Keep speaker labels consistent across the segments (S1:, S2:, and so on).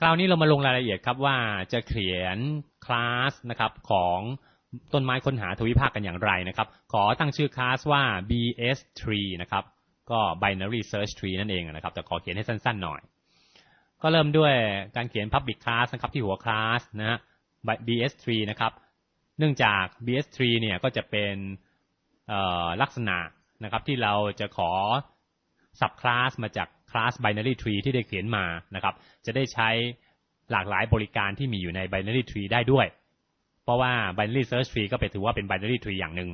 S1: คราวนี้เรามาลงรายละเอียดครับว่าจะเขียนคลาสนะครับของต้นไม้ค้นหาทวิภาคกันอย่างไรนะครับ ขอตั้งชื่อคลาสว่า bs tree นะครับ ก็ binary search tree นั่นเองนะครับ แต่ขอเขียนให้สั้นๆหน่อย ก็เริ่มด้วยการเขียน public class นะครับที่หัวคลาสนะฮะ bs tree นะครับ เนื่องจาก bs tree เนี่ยก็จะเป็นลักษณะนะครับที่เราจะขอสับคลาสมาจาก คลาส binary tree ที่ได้เขียนมานะครับ จะได้ใช้หลากหลายบริการที่มีอยู่ใน binary tree ได้ด้วย เพราะว่า binary search tree ก็เป็นถือว่าเป็น binary tree อย่างหนึ่ง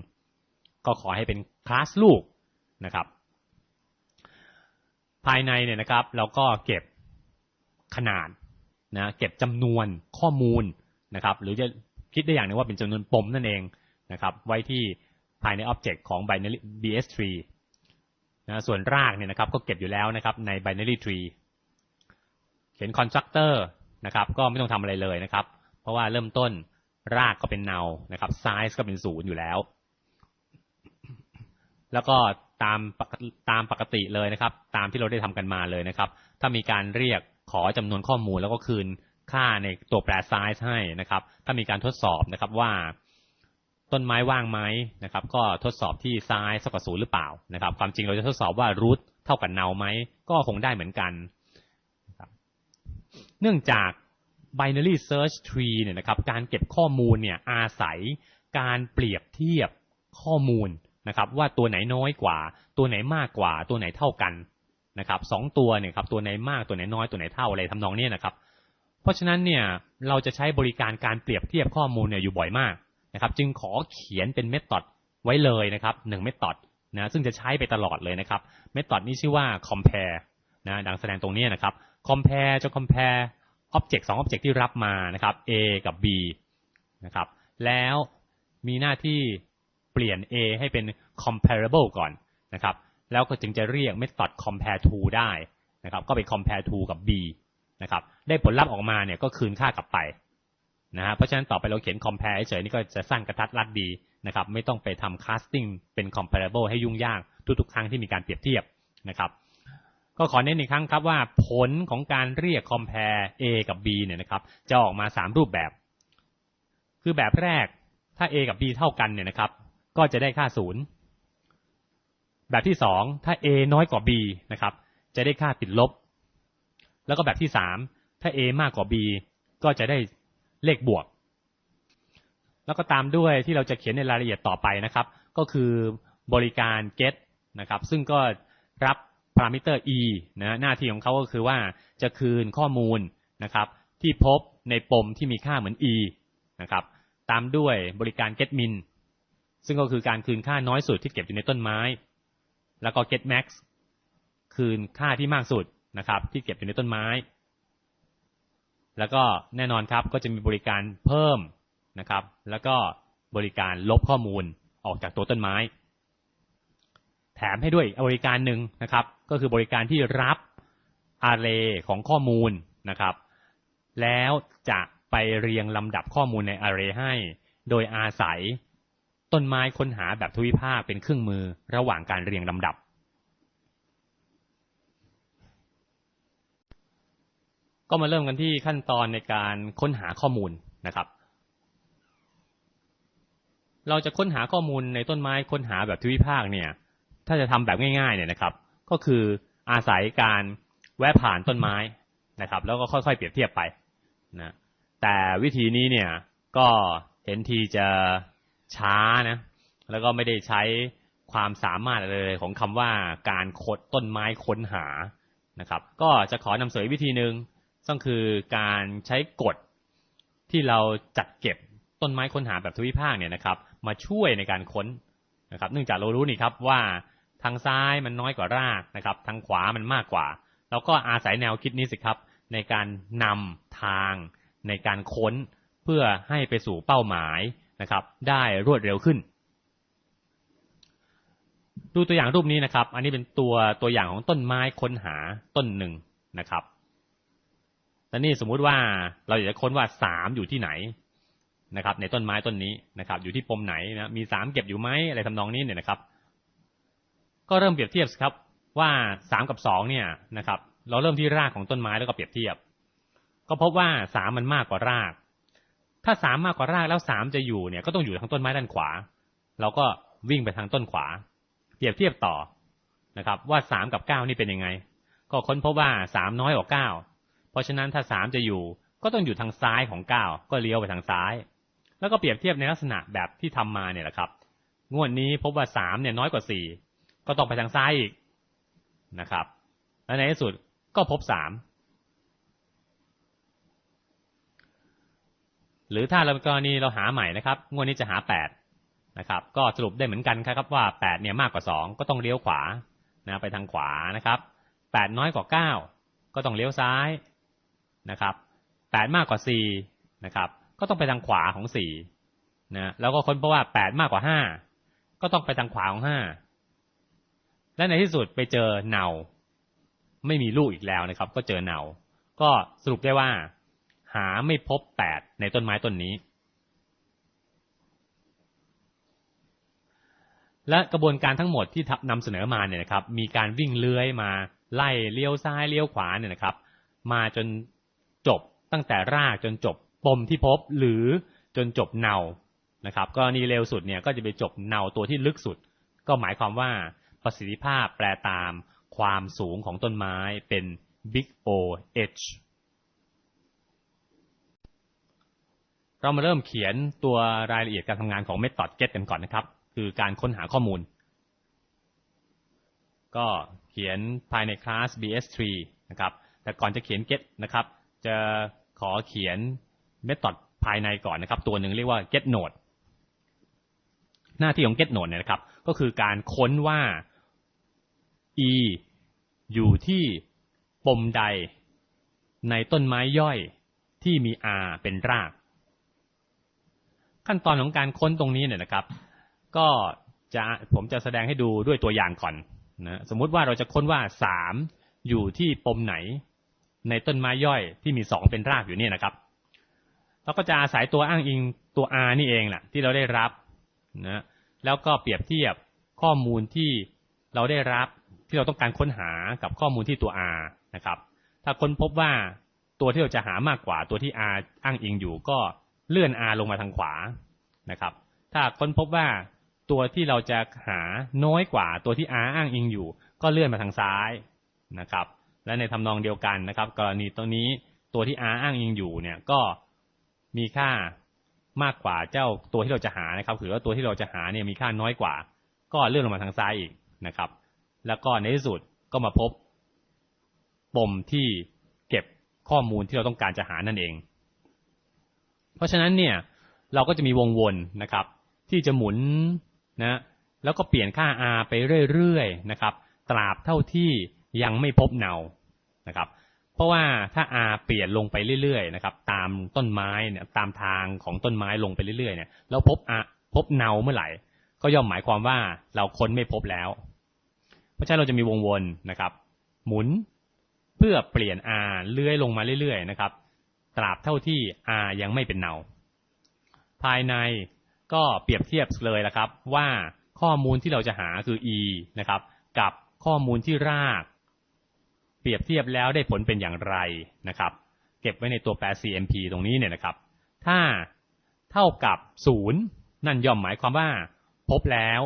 S1: ก็ขอให้เป็นคลาสลูกนะครับ ภายในเนี่ยนะครับ เราก็เก็บขนาดนะเก็บจำนวนข้อมูลนะครับ หรือจะคิดได้อย่างนึงว่าเป็นจำนวนปมนั่นเองนะครับ ไว้ที่ภายใน object ของ binary bs tree นะส่วนรากเนี่ยนะครับก็เก็บอยู่แล้วนะครับใน binary tree เขียน constructor นะครับก็ไม่ต้องทำอะไรเลยนะครับ เพราะว่าเริ่มต้นรากก็เป็น null นะครับ size ก็เป็นศูนย์อยู่แล้ว แล้วก็ตามตามปกติเลยนะครับ ตามที่เราได้ทำกันมาเลยนะครับ ถ้ามีการเรียกขอจำนวนข้อมูลแล้วก็คืนค่าในตัวแปร size ให้นะครับ ถ้ามีการทดสอบนะครับว่า ต้นไม้ว่างไหมนะครับ ก็ทดสอบที่ซ้ายเท่ากับศูนย์หรือเปล่านะครับ ความจริงเราจะทดสอบว่า root เท่ากับเนาไหมก็คงได้เหมือนกัน เนื่องจาก binary search tree เนี่ยนะครับ การเก็บข้อมูลเนี่ยอาศัยการเปรียบเทียบข้อมูลนะครับ ว่าตัวไหนน้อยกว่า ตัวไหนมากกว่า ตัวไหนเท่ากันนะครับสองตัวเนี่ยครับตัวไหนมากตัวไหนน้อยตัวไหนเท่าอะไรทำนองนี้นะครับ เพราะฉะนั้นเนี่ยเราจะใช้บริการการเปรียบเทียบข้อมูลเนี่ยอยู่บ่อยมาก นะครับ จึงขอเขียนเป็นเมธอดไว้เลยนะครับหนึ่งเมธอดนะซึ่งจะใช้ไปตลอดเลยนะครับเมธอดนี้ชื่อว่า compare นะดังแสดงตรงนี้นะครับ compare จะ compare object 2 object ที่รับมานะครับ a กับ b นะครับแล้วมีหน้าที่เปลี่ยน a ให้เป็น comparable ก่อนนะครับ แล้วก็จึงจะเรียก method compare to ได้นะครับ ก็ไป compare to กับ b นะครับ ได้ผลลัพธ์ออกมาเนี่ยก็คืนค่ากลับไป นะฮะเพราะฉะนั้นต่อไปเราเขียน compare เฉยนี่ก็จะสั้นกระทัดรัดดีนะครับไม่ต้องไปทำ casting เป็น comparable ให้ยุ่งยากทุกๆ ครั้งที่มีการเปรียบเทียบนะครับก็ขอเน้นอีกครั้งครับว่าผลของการเรียก compare A กับ B เนี่ยนะครับจะออกมา 3 รูปแบบ คือแบบแรกถ้า A กับ B เท่ากันเนี่ยนะครับ ก็จะได้ค่าศูนย์แบบที่ 2 ถ้า A น้อยกว่า B นะครับจะได้ค่าติดลบ แล้วก็แบบที่ 3 ถ้า A มากกว่า B ก็จะได้ เลขบวก แล้วก็ตามด้วยที่เราจะเขียนในรายละเอียดต่อไปนะครับ ก็คือบริการ get นะครับ ซึ่งก็รับพารามิเตอร์ e นะหน้าที่ของเขาก็คือว่าจะคืนข้อมูลนะครับ ที่พบในปมที่มีค่าเหมือน e นะครับ ตามด้วยบริการ get min ซึ่งก็คือการคืนค่าน้อยสุดที่เก็บอยู่ในต้นไม้ แล้วก็ get max คืนค่าที่มากสุดนะครับ ที่เก็บอยู่ในต้นไม้ แล้วก็แน่นอนครับก็จะมีบริการเพิ่มนะครับ แล้วก็บริการลบข้อมูลออกจากตัวต้นไม้ แถมให้ด้วยบริการหนึ่งนะครับ ก็คือบริการที่รับอาร์เรย์ของข้อมูลนะครับ แล้วจะไปเรียงลำดับข้อมูลในอาร์เรย์ให้ โดยอาศัยต้นไม้ค้นหาแบบทวิภาคเป็นเครื่องมือระหว่างการเรียงลำดับ ก็มาเริ่มกันที่ขั้นตอนในการค้นหาข้อมูลนะครับ เราจะค้นหาข้อมูลในต้นไม้ค้นหาแบบทวิภาคเนี่ย ถ้าจะทำแบบง่ายๆเนี่ยนะครับ ก็คืออาศัยการแวะผ่านต้นไม้นะครับ แล้วก็ค่อยๆเปรียบเทียบไปนะแต่วิธีนี้เนี่ยก็เห็นทีจะช้านะแล้วก็ไม่ได้ใช้ความสามารถเลยของคำว่าการคดต้นไม้ค้นหานะครับ ก็จะขอนำเสนอวิธีหนึ่ง ซึ่งคือการใช้กฎที่เราจัดเก็บต้นไม้ค้นหาแบบทวิภาคเนี่ยนะครับ มาช่วยในการค้นนะครับ เนื่องจากเรารู้นี่ครับว่าทางซ้ายมันน้อยกว่ารากนะครับ ทางขวามันมากกว่า เราก็อาศัยแนวคิดนี้สิครับ ในการนำทางในการค้นเพื่อให้ไปสู่เป้าหมายนะครับ ได้รวดเร็วขึ้น ดูตัวอย่างรูปนี้นะครับ อันนี้เป็นตัวตัวอย่างของต้นไม้ค้นหาต้นหนึ่งนะครับ แต่นี่สมมุติว่าเราอยากจะค้นว่าสามอยู่ที่ไหนนะครับ ในต้นไม้ต้นนี้นะครับ อยู่ที่ปมไหนนะมีสามเก็บอยู่ไหมอะไรทำนองนี้เนี่ยนะครับ ก็เริ่มเปรียบเทียบครับ ว่าสามกับสองเนี่ยนะครับ เราเริ่มที่รากของต้นไม้แล้วก็เปรียบเทียบ ก็พบว่าสามมันมากกว่าราก ถ้าสามมากกว่ารากแล้วสามจะอยู่เนี่ยก็ต้องอยู่ทางต้นไม้ด้านขวา เราก็วิ่งไปทางต้นขวา เปรียบเทียบต่อนะครับ ว่าสามกับเก้านี่เป็นยังไง ก็ค้นพบว่าสามน้อยกว่าเก้า เพราะฉะนั้นถ้าสามจะอยู่ก็ต้องอยู่ทางซ้ายของเก้าก็เลี้ยวไปทางซ้าย แล้วก็เปรียบเทียบในลักษณะแบบที่ทำมาเนี่ยแหละครับ งวดนี้พบว่าสามเนี่ยน้อยกว่าสี่ก็ต้องไปทางซ้ายอีกนะครับ และในที่สุดก็พบสามหรือถ้าเรากรณีเราหาใหม่นะครับ งวดนี้จะหาแปดนะครับ ก็สรุปได้เหมือนกันครับว่าแปดเนี่ยมากกว่าสองก็ต้องเลี้ยวขวานะไปทางขวานะครับแปดน้อยกว่าเก้าก็ต้องเลี้ยวซ้าย นะครับแปดมากกว่าสี่นะครับ ก็ต้องไปทางขวาของสี่นะแล้วก็ค้นพบว่าแปดมากกว่าห้าก็ต้องไปทางขวาของห้าและในที่สุดไปเจอเนาไม่มีลูกอีกแล้วนะครับ ก็เจอเนาก็สรุปได้ว่า หาไม่พบแปดในต้นไม้ต้นนี้ และกระบวนการทั้งหมดที่นำเสนอมาเนี่ยนะครับ มีการวิ่งเลื้อยมาไล่เลี้ยวซ้ายเลี้ยวขวาเนี่ยนะครับ มาจน จบตั้งแต่รากจนจบปมที่พบหรือจนจบเนานะครับกรณีเร็วสุดเนี่ยก็จะไปจบเนาตัวที่ลึกสุด ก็หมายความว่าประสิทธิภาพแปลตามความสูงของต้นไม้เป็น Big O H เรามาเริ่มเขียนตัวรายละเอียดการทำงานของ Method Get กันก่อนนะครับ คือการค้นหาข้อมูล ก็เขียนภายในคลาส BS3 นะครับ แต่ก่อนจะเขียน Get นะครับ จะขอเขียน Method ภายในก่อนนะครับ ตัวหนึ่งเรียกว่า Get Node หน้าที่ของ Get Node เนี่ยนะครับ ก็คือการค้นว่า e อยู่ที่ปมใดในต้นไม้ย่อยที่มี r เป็นราก ขั้นตอนของการค้นตรงนี้เนี่ยนะครับ ก็จะผมจะแสดงให้ดูด้วยตัวอย่างก่อนนะสมมุติว่าเราจะค้นว่าสามอยู่ที่ปมไหน ในต้นไม้ย่อยที่มีสองเป็นรากอยู่เนี่ยนะครับเราก็จะอาศัยตัวอ้างอิงตัว r นี่เองแหละที่เราได้รับนะแล้วก็เปรียบเทียบข้อมูลที่เราได้รับที่เราต้องการค้นหากับข้อมูลที่ตัว r นะครับ ถ้าค้นพบว่าตัวที่เราจะหามากกว่าตัวที่ r อ้างอิงอยู่ก็เลื่อน r ลงมาทางขวานะครับ ถ้าค้นพบว่าตัวที่เราจะหาน้อยกว่าตัวที่ r อ้างอิงอยู่ ก็เลื่อนมาทางซ้ายนะครับ และในทำนองเดียวกันนะครับ กรณีตัวนี้ตัวที่ r อ้างอิงอยู่เนี่ยก็มีค่ามากกว่าเจ้าตัวที่เราจะหานะครับหรือว่าตัวที่เราจะหาเนี่ยมีค่าน้อยกว่า ก็เลื่อนลงมาทางซ้ายอีกนะครับ แล้วก็ในที่สุดก็มาพบปมที่เก็บข้อมูลที่เราต้องการจะหานั่นเอง เพราะฉะนั้นเนี่ยเราก็จะมีวงวนนะครับ ที่จะหมุนนะแล้วก็เปลี่ยนค่า r ไปเรื่อยๆนะครับ ตราบเท่าที่ ยังไม่พบเนานะครับ เพราะว่าถ้า r เปลี่ยนลงไปเรื่อยๆนะครับ ตามต้นไม้เนี่ยตามทางของต้นไม้ลงไปเรื่อยๆเนี่ยแล้วพบ r พบเนาเมื่อไหร่ ก็ย่อมหมายความว่าเราค้นไม่พบแล้ว เพราะฉะนั้นเราจะมีวงวนนะครับ หมุนเพื่อเปลี่ยน r เลื่อยลงมาเรื่อยๆนะครับ ตราบเท่าที่ r ยังไม่เป็นเนาภายในก็เปรียบเทียบเลยละครับ ว่าข้อมูลที่เราจะหาคือ e นะครับ กับข้อมูลที่ราก เปรียบเทียบแล้วได้ผลเป็นอย่างไรนะครับ เก็บไว้ในตัวแปร CMP ตรงนี้เนี่ยนะครับ ถ้าเท่ากับศูนย์นั่นย่อมหมายความว่า พบแล้ว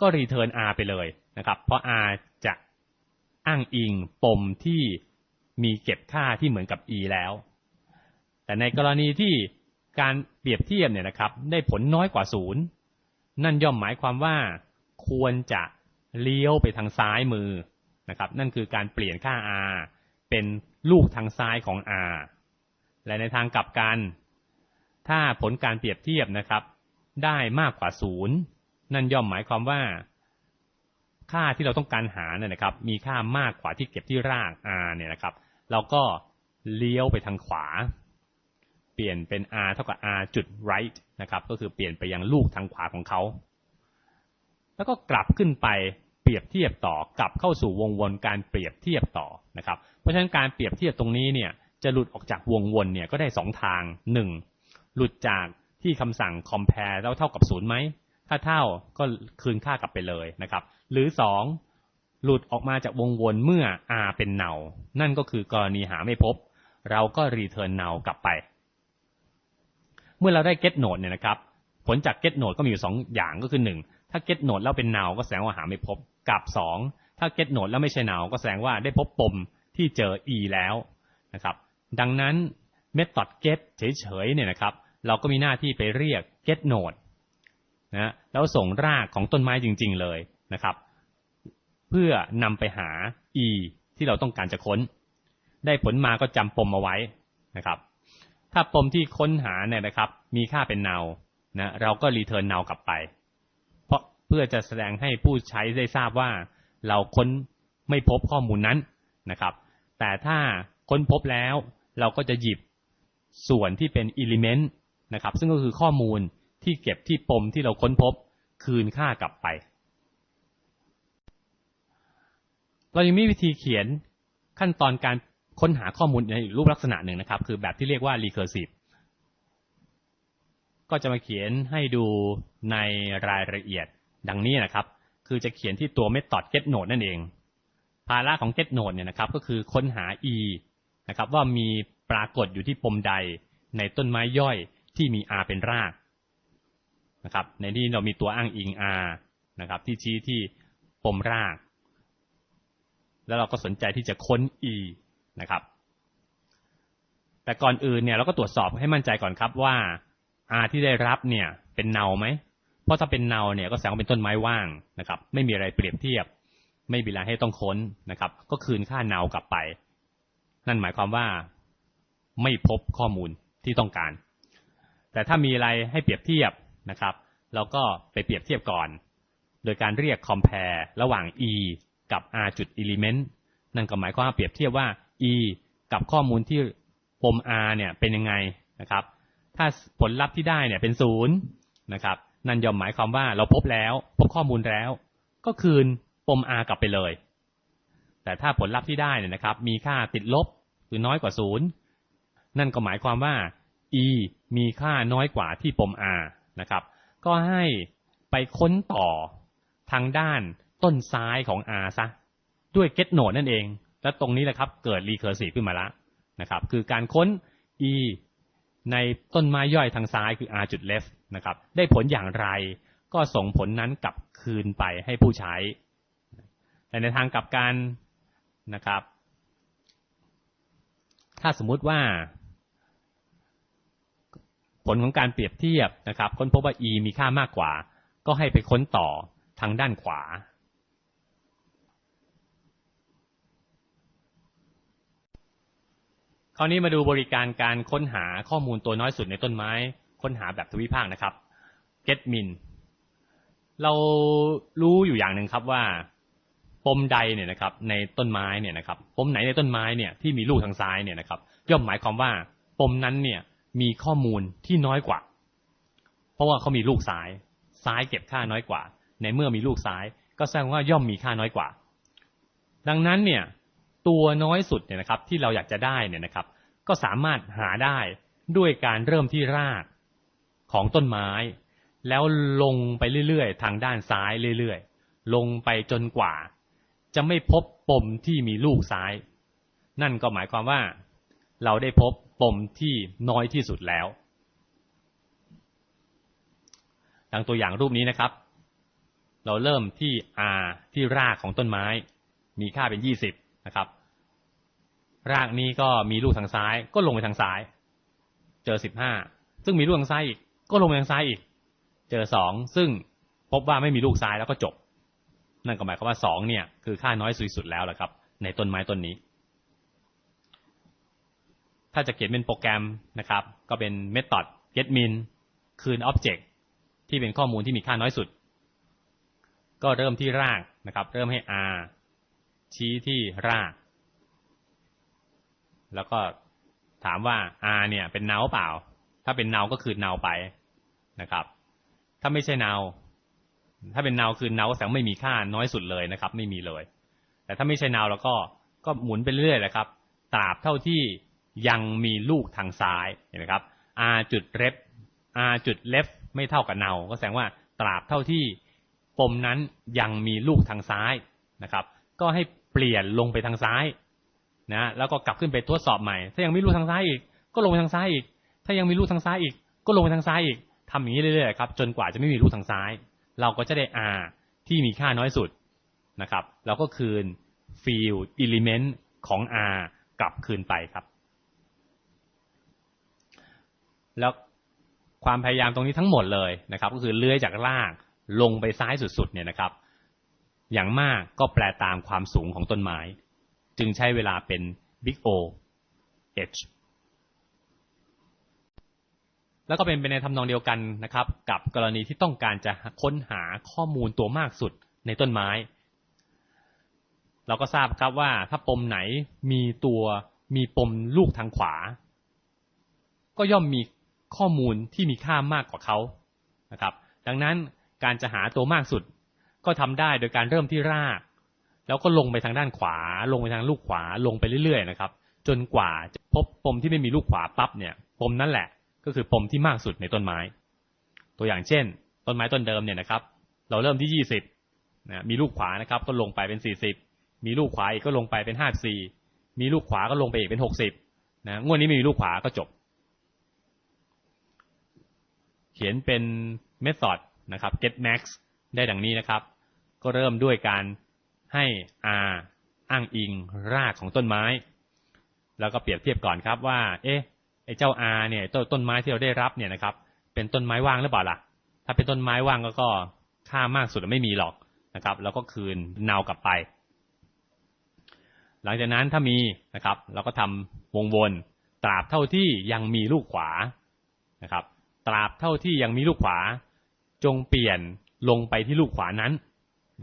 S1: ก็รีเทิร์น r ไปเลยนะครับ เพราะ r จะอ้างอิงปมที่มีเก็บค่าที่เหมือนกับ e แล้ว แต่ในกรณีที่การเปรียบเทียบเนี่ยนะครับ ได้ผลน้อยกว่าศูนย์นั่นย่อมหมายความว่า ควรจะเลี้ยวไปทางซ้ายมือ นะครับ นั่นคือการเปลี่ยนค่า r เป็นลูกทางซ้ายของ r และในทางกลับกัน ถ้าผลการเปรียบเทียบนะครับ ได้มากกว่าศูนย์นั่นย่อมหมายความว่า ค่าที่เราต้องการหาเนี่ยนะครับ มีค่ามากกว่าที่เก็บที่ราก r เนี่ยนะครับ เราก็เลี้ยวไปทางขวา เปลี่ยนเป็น r เท่ากับ r จุด right นะครับ ก็คือเปลี่ยนไปยังลูกทางขวาของเขา แล้วก็กลับขึ้นไป รียบเทียบต่อกลับเข้าสู่วงวนการเปรียบเทียบต่อนะครับ เพราะฉะนั้นการเปรียบเทียบตรงนี้เนี่ยจะหลุดออกจากวงวนเนี่ยก็ได้สองทางหนึ่งหลุดจากที่คำสั่ง compare แล้วเท่ากับศูนย์ไหม ถ้าเท่าก็คืนค่ากลับไปเลยนะครับ หรือสองหลุดออกมาจากวงวนเมื่อ r เป็นเนา นั่นก็คือกรณีหาไม่พบ เราก็ return null กลับไป เมื่อเราได้ get node เนี่ยนะครับ ผลจาก get node ก็มีอยู่สองอย่างก็คือ ถ้า get node แล้วเป็น null ก็แสดงว่าหาไม่พบกับสองถ้า get node แล้วไม่ใช่ null ก็แสดงว่าได้พบปมที่เจอ e แล้วนะครับ ดังนั้น method get เฉยๆเนี่ยนะครับ เราก็มีหน้าที่ไปเรียก get node นะแล้วส่งรากของต้นไม้จริง ๆ เลยนะครับ เพื่อนำไปหา e ที่เราต้องการจะค้น ได้ผลมาก็จำปมเอาไว้นะครับ ถ้าปมที่ค้นหาเนี่ยนะครับ มีค่าเป็น null นะเราก็ return null กลับไป พื่อจะแสดงให้ผู้ใช้ได้ทราบว่า เราค้นไม่พบข้อมูลนั้นนะครับ แต่ถ้าค้นพบแล้วเราก็จะหยิบส่วนที่เป็น element นะครับ ซึ่งก็คือข้อมูลที่เก็บที่ปมที่เราค้นพบคืนค่ากลับไป เรายังมีวิธีเขียนขั้นตอนการค้นหาข้อมูลในรูปลักษณะหนึ่งนะครับ คือแบบที่เรียกว่า recursive ก็จะมาเขียนให้ดูในรายละเอียด ดังนี้นะครับ คือจะเขียนที่ตัว method get node นั่นเอง ภาระของ get node เนี่ยนะครับ ก็คือค้นหา e นะครับ ว่ามีปรากฏอยู่ที่ปมใดในต้นไม้ย่อยที่มี r เป็นรากนะครับ ในที่เรามีตัวอ้างอิง r นะครับ ที่ชี้ที่ปมราก แล้วเราก็สนใจที่จะค้น e นะครับ แต่ก่อนอื่นเนี่ยเราก็ตรวจสอบให้มั่นใจก่อนครับว่า r ที่ได้รับเนี่ยเป็นเนาไหม เพราะถ้าเป็นเนาเนี่ยก็แสดงว่าเป็นต้นไม้ว่างนะครับ ไม่มีอะไรเปรียบเทียบ ไม่มีอะไรให้ต้องค้นนะครับ ก็คืนค่าเนากลับไป นั่นหมายความว่าไม่พบข้อมูลที่ต้องการ แต่ถ้ามีอะไรให้เปรียบเทียบนะครับ เราก็ไปเปรียบเทียบก่อน โดยการเรียก compare ระหว่าง e กับ r จุด element นั่นก็หมายความว่าเปรียบเทียบว่า e กับข้อมูลที่ปม r เนี่ยเป็นยังไงนะครับ ถ้าผลลัพธ์ที่ได้เนี่ยเป็นศูนย์นะครับ นั่นย่อมหมายความว่าเราพบแล้ว พบข้อมูลแล้ว ก็คืนปม r กลับไปเลย แต่ถ้าผลลัพธ์ที่ได้เนี่ยนะครับ มีค่าติดลบหรือน้อยกว่าศูนย์นั่นก็หมายความว่า e มีค่าน้อยกว่าที่ปม r นะครับ ก็ให้ไปค้นต่อทางด้านต้นซ้ายของ r ซะ ด้วย get node นั่นเอง และตรงนี้แหละครับ เกิด recursive ขึ้นมาแล้วนะครับ คือการค้น e ในต้นไม้ย่อยทางซ้ายคือ r จุด left นะครับ ได้ผลอย่างไร ก็ส่งผลนั้นกลับคืนไปให้ผู้ใช้ แต่ในทางกลับกันนะครับ ถ้าสมมุติว่า ผลของการเปรียบเทียบนะครับ ค้นพบว่า e มีค่ามากกว่า ก็ให้ไปค้นต่อทางด้านขวา ราวนี้มาดูบริการการค้นหาข้อมูลตัวน้อยสุดในต้นไม้ ค้นหาแบบทวิภาคนะครับ getmin เรารู้อยู่อย่างหนึ่งครับว่าปมใดเนี่ยนะครับในต้นไม้เนี่ยนะครับปมไหนในต้นไม้เนี่ยที่มีลูกทางซ้ายเนี่ยนะครับย่อมหมายความว่าปมนั้นเนี่ยมีข้อมูลที่น้อยกว่า เพราะว่าเขามีลูกซ้ายซ้ายเก็บค่าน้อยกว่า ในเมื่อมีลูกซ้าย ก็แสดงว่าย่อมมีค่าน้อยกว่า ดังนั้นเนี่ยตัวน้อยสุดเนี่ยนะครับที่เราอยากจะได้เนี่ยนะครับ ก็สามารถหาได้ด้วยการเริ่มที่รากของต้นไม้ แล้วลงไปเรื่อยๆ ทางด้านซ้ายเรื่อยๆ ลงไปจนกว่า จะไม่พบปมที่มีลูกซ้าย นั่นก็หมายความว่า เราได้พบปมที่น้อยที่สุดแล้วดังตัวอย่างรูปนี้นะครับ เราเริ่มที่ R ที่รากของต้นไม้ มีค่าเป็นยี่สิบนะครับ รากนี้ก็มีลูกทางซ้าย ก็ลงไปทางซ้าย เจอสิบห้าซึ่งมีลูกทางซ้ายอีก ก็ลงไปทางซ้ายอีก เจอสองซึ่งพบว่าไม่มีลูกซ้ายแล้วก็จบ นั่นก็หมายความว่าสองเนี่ย คือค่าน้อยสุดแล้วแหละครับ ในต้นไม้ต้นนี้ ถ้าจะเขียนเป็นโปรแกรมนะครับ ก็เป็น method getmin คืน object ที่เป็นข้อมูลที่มีค่าน้อยสุด ก็เริ่มที่รากนะครับ เริ่มให้ r ชี้ที่ราก แล้วก็ถามว่า r เนี่ย เป็นเนาเปล่า ถ้าเป็นเนาก็คือเนาไปนะครับ ถ้าไม่ใช่เนาถ้าเป็นเนาคือเนาแสดงไม่มีค่าน้อยสุดเลยนะครับ ไม่มีเลย แต่ถ้าไม่ใช่เนาแล้วก็ก็หมุนไปเรื่อยๆเลยครับตราบเท่าที่ยังมีลูกทางซ้ายเห็นไหมครับ r จุด left r จุด left ไม่เท่ากับเนาก็แสดงว่าตราบเท่าที่ปมนั้นยังมีลูกทางซ้ายนะครับ ก็ให้เปลี่ยนลงไปทางซ้าย นะแล้วก็กลับขึ้นไปทดสอบใหม่ ถ้ายังไมีรูทางซ้ายอีก ก็ลงไปทางซ้ายอีก ถ้ายังมีรูทางซ้ายอีก ก็ลงไปทางซ้ายอีกทำอย่างนี้เรื่อยๆครับจนกว่าจะไม่มีรูทางซ้าย เราก็จะได้ r ที่มีค่าน้อยสุดนะครับเราก็คืน field element ของ r กลับคืนไปครับ แล้วความพยายามตรงนี้ทั้งหมดเลยนะครับ ก็คือเลื้อยจากล่างลงไปซ้ายสุดๆเนี่ยนะครับ อย่างมากก็แปลตามความสูงของต้นไม้ จึงใช้เวลาเป็น big O h แล้วก็เป็นไปในทำนองเดียวกันนะครับ กับกรณีที่ต้องการจะค้นหาข้อมูลตัวมากสุดในต้นไม้ เราก็ทราบครับว่าถ้าปมไหนมีตัวมีปมลูกทางขวา ก็ย่อมมีข้อมูลที่มีค่ามากกว่าเขานะครับ ดังนั้นการจะหาตัวมากสุด ก็ทำได้โดยการเริ่มที่ราก แล้วก็ลงไปทางด้านขวา ลงไปทางลูกขวาลงไปเรื่อยๆนะครับ จนกว่าจะพบปมที่ไม่มีลูกขวาปั๊บเนี่ย ปมนั่นแหละ ก็คือปมที่มากสุดในต้นไม้ ตัวอย่างเช่น ต้นไม้ต้นเดิมเนี่ยนะครับ เราเริ่มที่ยี่สิบนะมีลูกขวานะครับ ก็ลงไปเป็นสี่สิบมีลูกขวาอีกก็ลงไปเป็นห้าสี่มีลูกขวาก็ลงไปอีกเป็นหกสิบนะงวดนี้ไม่มีลูกขวาก็จบ เขียนเป็นเมธอดนะครับ get max ได้ดังนี้นะครับ ก็เริ่มด้วยการ ให้ r อ้างอิงรากของต้นไม้ แล้วก็เปรียบเทียบก่อนครับว่า เอ๊ะไอ้เจ้า r เนี่ยต้นต้นไม้ที่เราได้รับเนี่ยนะครับ เป็นต้นไม้ว่างหรือเปล่าล่ะ ถ้าเป็นต้นไม้ว่างก็ก็ค่ามากสุดไม่มีหรอกนะครับ แล้วก็คืนเนากลับไป หลังจากนั้นถ้ามีนะครับ เราก็ทำวงวนตราบเท่าที่ยังมีลูกขวานะครับ ตราบเท่าที่ยังมีลูกขวา จงเปลี่ยนลงไปที่ลูกขวานั้น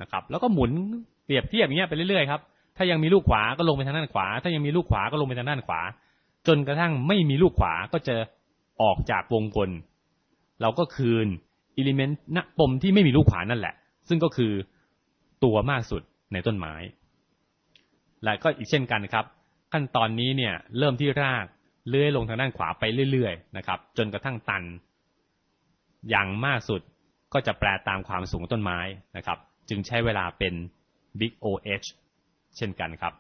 S1: นะครับ แล้วก็หมุน เปรียบเทียบอย่างเงี้ยไปเรื่อยๆครับถ้ายังมีลูกขวาก็ลงไปทางด้านขวา ถ้ายังมีลูกขวาก็ลงไปทางด้านขวา จนกระทั่งไม่มีลูกขวาก็จะออกจากวงกลมเราก็คืนอิเลเมนต์ณปมที่ไม่มีลูกขวานั่นแหละ ซึ่งก็คือตัวมากสุดในต้นไม้ และก็อีกเช่นกันครับ ขั้นตอนนี้เนี่ยเริ่มที่รากเลื่อยลงทางด้านขวาไปเรื่อยๆนะครับ จนกระทั่งตัน อย่างมากสุดก็จะแปลตามความสูงต้นไม้นะครับ จึงใช้เวลาเป็น big OH เช่นกันครับ